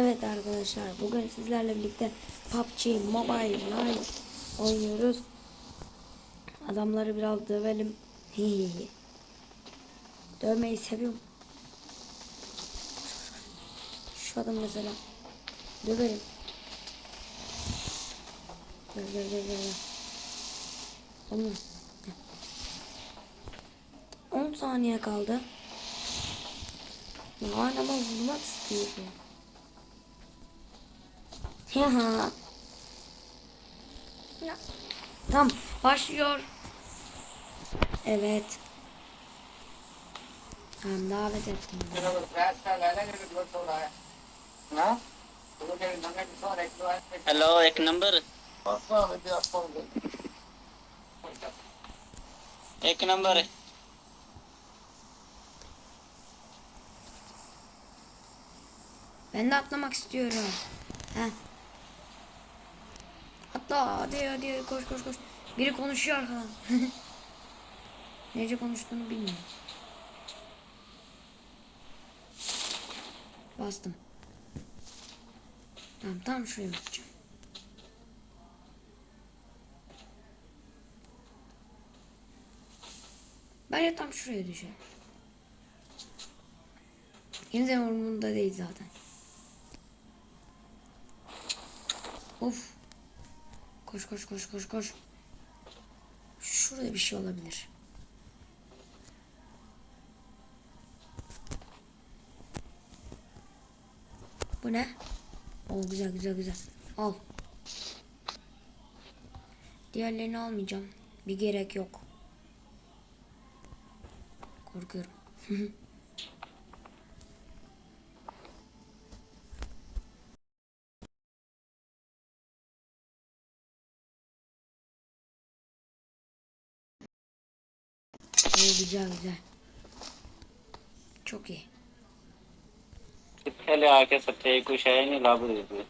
Evet arkadaşlar bugün sizlerle birlikte PUBG Mobile Live oynuyoruz. Adamları biraz dövelim. Dövmeyi seviyorum. Şu adam mesela. Gel gel gel. gel. Onu. 10 saniye kaldı. Lan ama vurmak istiyorum. Ya. Ya. Tamam başlıyor. Evet. Tamam davet ettim. Hello एक नंबर एक number Ben de atlamak istiyorum. Heh. Atla hadi hadi koş koş koş. Biri konuşuyor arkadan. Nece konuştuğunu bilmiyorum. Bastım. Tamam tam şuraya bakacağım. Bence tam şuraya düşer. Yine de umurumda değil zaten. Of. Koş koş koş koş koş. Şurada bir şey olabilir. Bu ne? Oo güzel güzel güzel. Al. Diğerlerini almayacağım. Bir gerek yok. Korkuyorum. Oo güzel güzel. Çok iyi. पहले आके सत्य कुछ है नहीं लागू दे दिए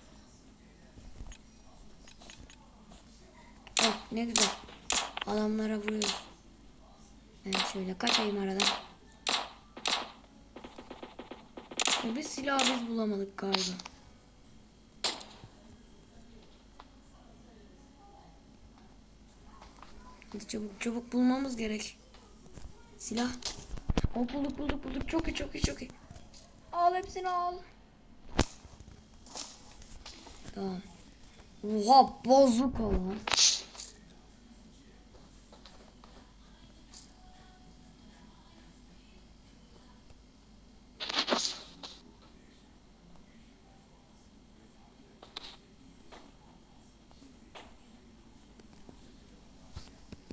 Oh ne güzel. Adamlara vuruyor. Ben şöyle kaçayım aradan. Ya Bir silah biz bulamadık galiba. Hadi çabuk çabuk bulmamız gerek. Silah. O bulduk bulduk bulduk. Çok iyi çok iyi çok iyi. Al hepsini al. Tamam. Oha bozuk lan.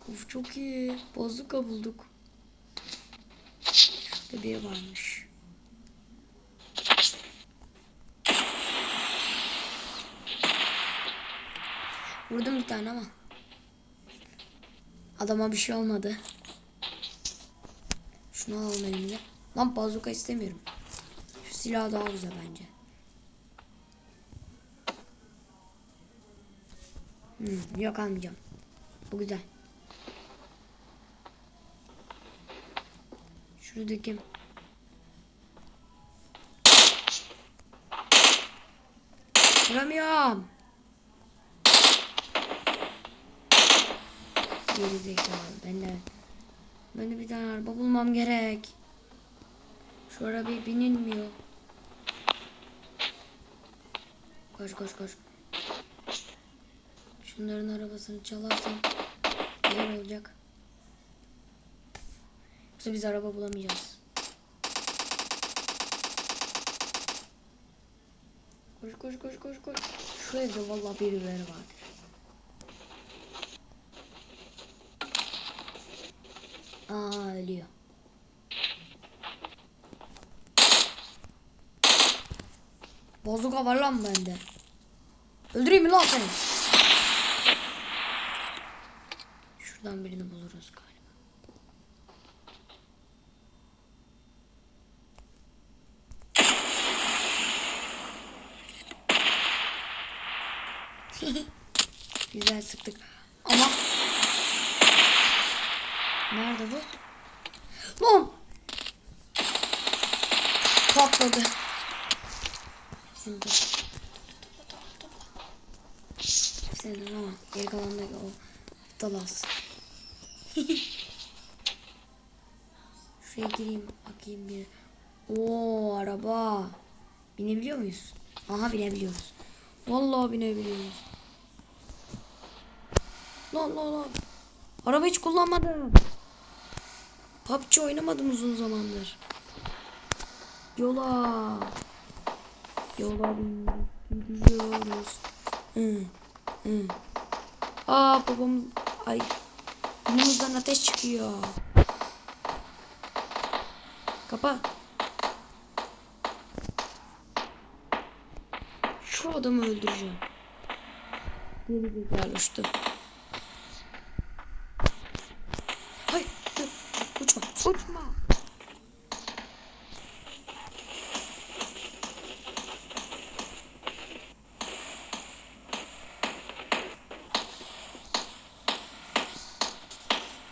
Of çok iyi. Bozuka bulduk. Biri varmış. Vurdum bir tane ama. Adama bir şey olmadı. Şunu alalım elimize. Lan bazuka istemiyorum. Şu silah daha güzel bence. Hmm, yok almayacağım. Bu güzel. Şuradaki. Vuramıyorum. Geri zekalı. Ben de ben de bir tane araba bulmam gerek. Şu arabaya binilmiyor. Koş koş koş. Şunların arabasını çalarsam neler olacak? Yoksa biz araba bulamayacağız. Koş koş koş koş koş. Şu evde vallahi birileri vardır. Aa ölüyor. Bozuka var lan bende. Öldüreyim mi lan seni? Şuradan birini buluruz galiba. Güzel sıktık. Ama Nerede bu? Lan! Patladı. Tut. Senin ama geri kalan da o dalas. Şuraya gireyim bakayım bir. Oo araba. Binebiliyor muyuz? Aha binebiliyoruz. Vallahi binebiliyoruz. Lan lan lan. Araba hiç kullanmadım. PUBG oynamadım uzun zamandır. Yola. Yola gidiyoruz. Hı. Hı. Aa babam ay burnumuzdan ateş çıkıyor. Kapa. Şu adamı öldüreceğim. Geri zekalı uçtu. Hay, dur, uçma, uçma.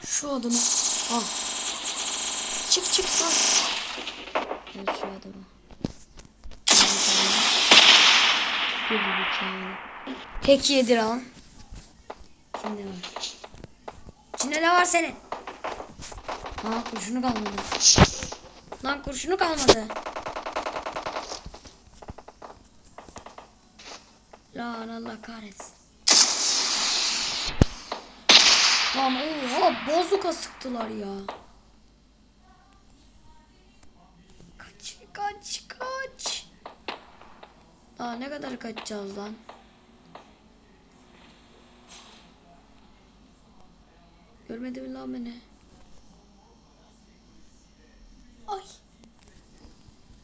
Şu adamı, ah. Çık çık lan. Evet şu adamı. Geri zekalı. Tek yedir al. Kimde var? İçinde ne var senin? Aa kurşunu kalmadı. Lan kurşunu kalmadı. Lan Allah kahretsin. Lan oha bozuka sıktılar ya. Ne kadar kaçacağız lan? Görmedi mi lan beni? Ay.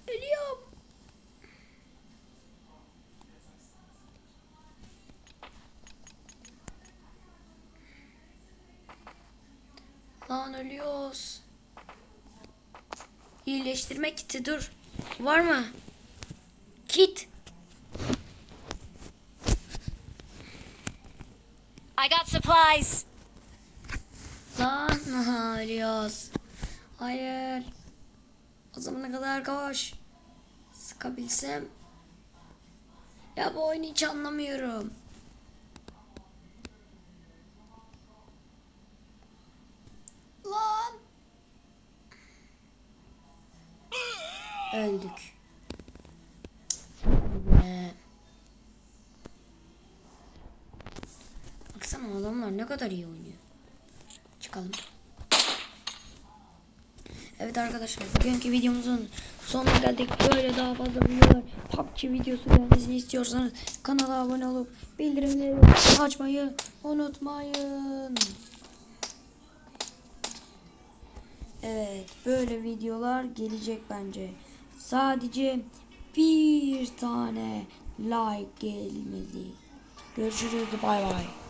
Ölüyorum. Lan ölüyoruz. İyileştirme kiti dur. Var mı? Kit. I got supplies. Lan ölüyoruz. Hayır. O zamana kadar koş. Sıkabilsem. Ya bu oyunu hiç anlamıyorum. Lan. Öldük. Baksana adamlar ne kadar iyi oynuyor. Çıkalım. Evet arkadaşlar bugünkü videomuzun sonuna geldik. Böyle daha fazla videolar PUBG videosu gelmesini istiyorsanız kanala abone olup bildirimleri açmayı unutmayın. Evet böyle videolar gelecek bence. Sadece bir tane like gelmedi. Görüşürüz bay bay.